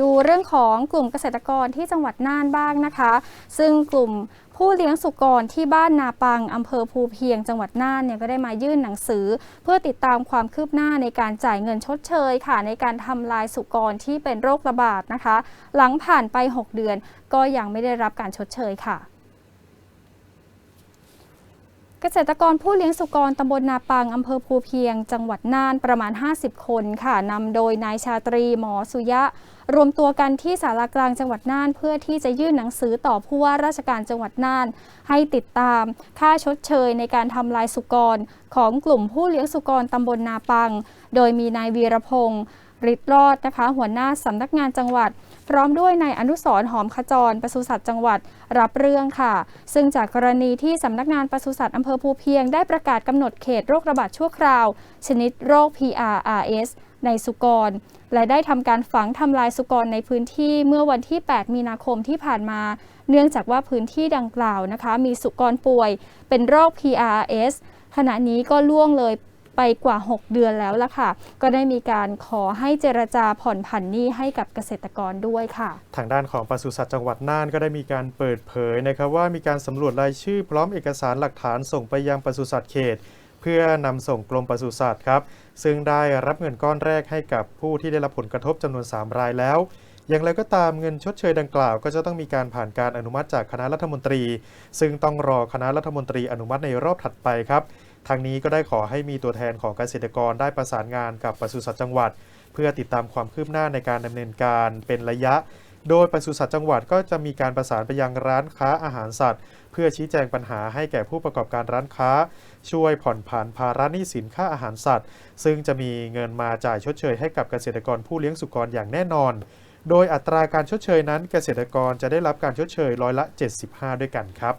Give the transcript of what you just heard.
ดูเรื่องของกลุ่มเกษตรกรที่จังหวัดน่านบ้างนะคะ ซึ่งกลุ่มผู้เลี้ยงสุกรที่บ้านนาปังอำเภอภูเพียงจังหวัดน่านเนี่ยก็ได้มายื่นหนังสือ เพื่อติดตามความคืบหน้าในการจ่ายเงินชดเชยค่ะ ในการทำลายสุกรที่เป็นโรคระบาดนะคะ หลังผ่านไป 6 เดือนก็ยังไม่ได้รับการชดเชยค่ะ เกษตรกรผู้เลี้ยงสุกรตำบลนาปังอำเภอภูเพียง จังหวัดน่านประมาณ 50 คนค่ะนำโดยนายชาตรีหมอสุยะ รวมตัวกันที่สารากลางจังหวัดน่าน เพื่อที่จะยื่นหนังสือต่อผู้ว่าราชการจังหวัดน่าน ให้ติดตาม ค่าชดเชยในการทำลายสุกร ของกลุ่มผู้เลี้ยงสุกรตำบลนาปัง โดยมีนายวีรพงศ์ ฤทธิ์รอดนะคะ หัวหน้าสำนักงานจังหวัด พร้อมด้วยนายอนุสรหอมขจรปศุสัตว์จังหวัดรับเรื่องค่ะ ซึ่งจากกรณีที่สำนักงานปศุสัตว์อำเภอภูเพียงได้ประกาศกำหนดเขตโรคระบาดชั่วคราว ชนิดโรค PRRS ในสุกร และได้ทำการฝังทำลายสุกรในพื้นที่เมื่อวันที่ 8 มีนาคมที่ผ่านมา เนื่องจากว่าพื้นที่ดังกล่าวนะคะ มีสุกรป่วย เป็นโรค PRRS ขณะนี้ก็ล่วงเลย ไปกว่า 6 เดือนแล้วล่ะค่ะ ก็ได้มีการขอให้เจรจาผ่อนผันหนี้ให้กับเกษตรกรด้วยค่ะ ทางด้านของปศุสัตว์จังหวัดน่านก็ได้มีการเปิดเผยนะครับว่ามีการสำรวจรายชื่อพร้อมเอกสารหลักฐานส่งไปยังปศุสัตว์เขต เพื่อนำส่งกรมปศุสัตว์ครับ ซึ่งได้รับเงินก้อนแรกให้กับผู้ที่ได้รับผลกระทบจำนวน 3 รายแล้วอย่างไรก็ตามเงินชดเชยดังกล่าว ก็จะต้องมีการผ่านการอนุมัติจากคณะรัฐมนตรี ซึ่งต้องรอคณะรัฐมนตรีอนุมัติในรอบถัดไปครับ ทางนี้ก็ได้ขอให้มีตัวแทนของเกษตรกรได้ประสานงานกับปศุสัตว์จังหวัด เพื่อติดตามความคืบหน้าในการดำเนินการเป็นระยะ โดยปศุสัตว์จังหวัดก็จะมีการประสานไปยังร้านค้าอาหารสัตว์ เพื่อชี้แจงปัญหาให้แก่ผู้ประกอบการร้านค้า ช่วยผ่อนผันภาระหนี้สินค่าอาหารสัตว์ ซึ่งจะมีเงินมาจ่ายชดเชยให้กับเกษตรกรผู้เลี้ยงสุกรอย่างแน่นอน โดยอัตราการชดเชยนั้นเกษตรกรจะได้รับการชดเชยร้อยละ 75 ด้วยกันครับ